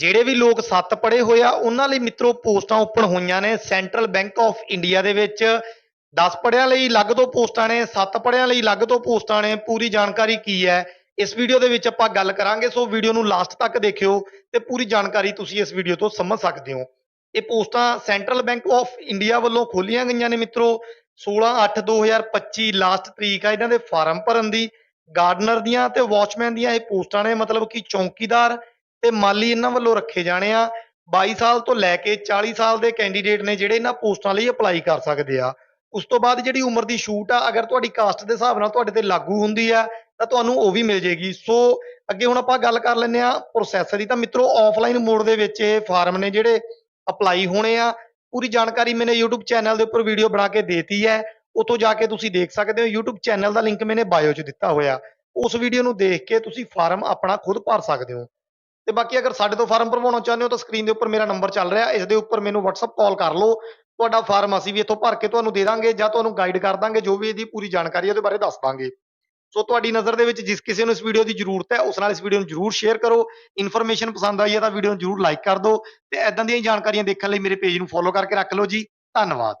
ਜਿਹੜੇ ਵੀ ਲੋਕ ਸੱਤ ਪੜ੍ਹੇ ਹੋਏ ਆ, ਉਹਨਾਂ ਲਈ ਮਿੱਤਰੋ ਪੋਸਟਾਂ ਓਪਨ ਹੋਈਆਂ ਨੇ। ਸੈਂਟਰਲ ਬੈਂਕ ਆਫ ਇੰਡੀਆ ਦੇ ਵਿੱਚ 10 ਪੜ੍ਹਿਆਂ ਲਈ ਅਲੱਗ ਤੋਂ ਪੋਸਟਾਂ ਨੇ 7 ਪੜ੍ਹਿਆਂ ਲਈ ਅਲੱਗ ਤੋਂ ਪੋਸਟਾਂ ਨੇ। ਪੂਰੀ ਜਾਣਕਾਰੀ ਕੀ ਹੈ? ਇਸ ਵੀਡੀਓ ਦੇ ਵਿੱਚ ਆਪਾਂ ਗੱਲ ਕਰਾਂਗੇ। ਸੋ ਵੀਡੀਓ ਨੂੰ ਲਾਸਟ ਤੱਕ ਦੇਖਿਓ ਤੇ ਪੂਰੀ ਜਾਣਕਾਰੀ ਤੁਸੀਂ ਇਸ ਵੀਡੀਓ ਤੋਂ ਸਮਝ ਸਕਦੇ ਹੋ। ਇਹ ਪੋਸਟਾਂ ਸੈਂਟਰਲ ਬੈਂਕ ਆਫ ਇੰਡੀਆ ਵੱਲੋਂ ਖੋਲੀਆਂ ਗਈਆਂ ਨੇ ਮਿੱਤਰੋ। 16/8/2025 ਲਾਸਟ ਤਰੀਕ ਆ ਇਹਨਾਂ ਦੇ ਫਾਰਮ ਭਰਨ ਦੀ। ਗਾਰਡਨਰ ਦੀਆਂ ਤੇ ਵਾਚਮੈਨ ਦੀਆਂ ਇਹ ਪੋਸਟਾਂ ਨੇ। ਮਤਲਬ ਕਿ ਚੌਕੀਦਾਰ ਤੇ ਮਾਲੀ ਇਹਨਾਂ ਵੱਲੋਂ ਰੱਖੇ ਜਾਣੇ ਆ 22 ਸਾਲ ਤੋਂ ਲੈ ਕੇ 40 ਸਾਲ ਦੇ ਕੈਂਡੀਡੇਟ ਨੇ ਜਿਹੜੇ ਇਹਨਾਂ ਪੋਸਟਾਂ ਲਈ ਅਪਲਾਈ ਕਰ ਸਕਦੇ ਆ। ਉਸ ਤੋਂ ਬਾਅਦ ਜਿਹੜੀ ਉਮਰ ਦੀ ਛੂਟ ਆ, ਅਗਰ ਤੁਹਾਡੀ ਕਾਸਟ ਦੇ ਹਿਸਾਬ ਨਾਲ ਤੁਹਾਡੇ ਤੇ ਲਾਗੂ ਹੁੰਦੀ ਆ, ਤਾਂ ਤੁਹਾਨੂੰ ਉਹ ਵੀ ਮਿਲ ਜੇਗੀ ਸੋ ਅੱਗੇ ਹੁਣ ਆਪਾਂ ਗੱਲ ਕਰ ਲੈਂਦੇ ਆ ਪ੍ਰੋਸੈਸ ਦੀ। ਤਾਂ ਮਿੱਤਰੋ ਆਫਲਾਈਨ ਮੋਡ ਦੇ ਵਿੱਚ ਇਹ ਫਾਰਮ ਨੇ ਜਿਹੜੇ ਅਪਲਾਈ ਹੋਣੇ ਆ। ਪੂਰੀ ਜਾਣਕਾਰੀ ਮੈਨੇ YouTube ਚੈਨਲ ਦੇ ਉੱਪਰ ਵੀਡੀਓ ਬਣਾ ਕੇ ਦੇਤੀ ਹੈ। ਉੱਥੋਂ ਜਾ ਕੇ ਤੁਸੀਂ ਦੇਖ ਸਕਦੇ ਹੋ, YouTube ਚੈਨਲ ਦਾ ਲਿੰਕ ਮੈਨੇ ਬਾਇਓ 'ਚ ਦਿੱਤਾ ਹੋਇਆ। ਉਸ ਵੀਡੀਓ ਨੂੰ ਦੇਖ ਕੇ ਤੁਸੀਂ ਫਾਰਮ ਆਪਣਾ ਖੁਦ ਭਰ ਸਕਦੇ ਹੋ। ਤੇ ਬਾਕੀ ਅਗਰ ਸਾਡੇ ਤੋਂ ਫਾਰਮ ਭਰਵਾਉਣਾ ਚਾਹੁੰਦੇ ਹੋ ਤਾਂ ਸਕਰੀਨ ਦੇ ਉੱਪਰ ਮੇਰਾ ਨੰਬਰ ਚੱਲ ਰਿਹਾ, ਇਸ ਦੇ ਉੱਪਰ ਮੈਨੂੰ WhatsApp ਕਾਲ ਕਰ ਲਓ। ਤੁਹਾਡਾ ਫਾਰਮ ਅਸੀਂ ਵੀ ਇੱਥੋਂ ਭਰ ਕੇ ਤੁਹਾਨੂੰ ਦੇ ਦਾਂਗੇ ਜਾਂ ਤੁਹਾਨੂੰ ਗਾਈਡ ਕਰ ਦਾਂਗੇ, ਜੋ ਵੀ ਇਹਦੀ ਪੂਰੀ ਜਾਣਕਾਰੀ ਹੈ ਉਹਦੇ ਬਾਰੇ ਦੱਸ ਦਾਂਗੇ। ਸੋ ਤੁਹਾਡੀ ਨਜ਼ਰ ਦੇ ਵਿੱਚ ਜਿਸ ਕਿਸੇ ਨੂੰ ਇਸ ਵੀਡੀਓ ਦੀ ਜ਼ਰੂਰਤ ਹੈ, ਉਸ ਨਾਲ ਇਸ ਵੀਡੀਓ ਨੂੰ ਜ਼ਰੂਰ ਸ਼ੇਅਰ ਕਰੋ। ਇਨਫੋਰਮੇਸ਼ਨ ਪਸੰਦ ਆਈ ਹੈ ਤਾਂ ਵੀਡੀਓ ਨੂੰ ਜ਼ਰੂਰ ਲਾਈਕ ਕਰ ਦਿਓ ਤੇ ਐਦਾਂ ਦੀਆਂ ਹੀ ਜਾਣਕਾਰੀਆਂ ਦੇਖਣ ਲਈ ਮੇਰੇ ਪੇਜ ਨੂੰ ਫੋਲੋ ਕਰਕੇ ਰੱਖ ਲਓ ਜੀ। ਧੰਨਵਾਦ।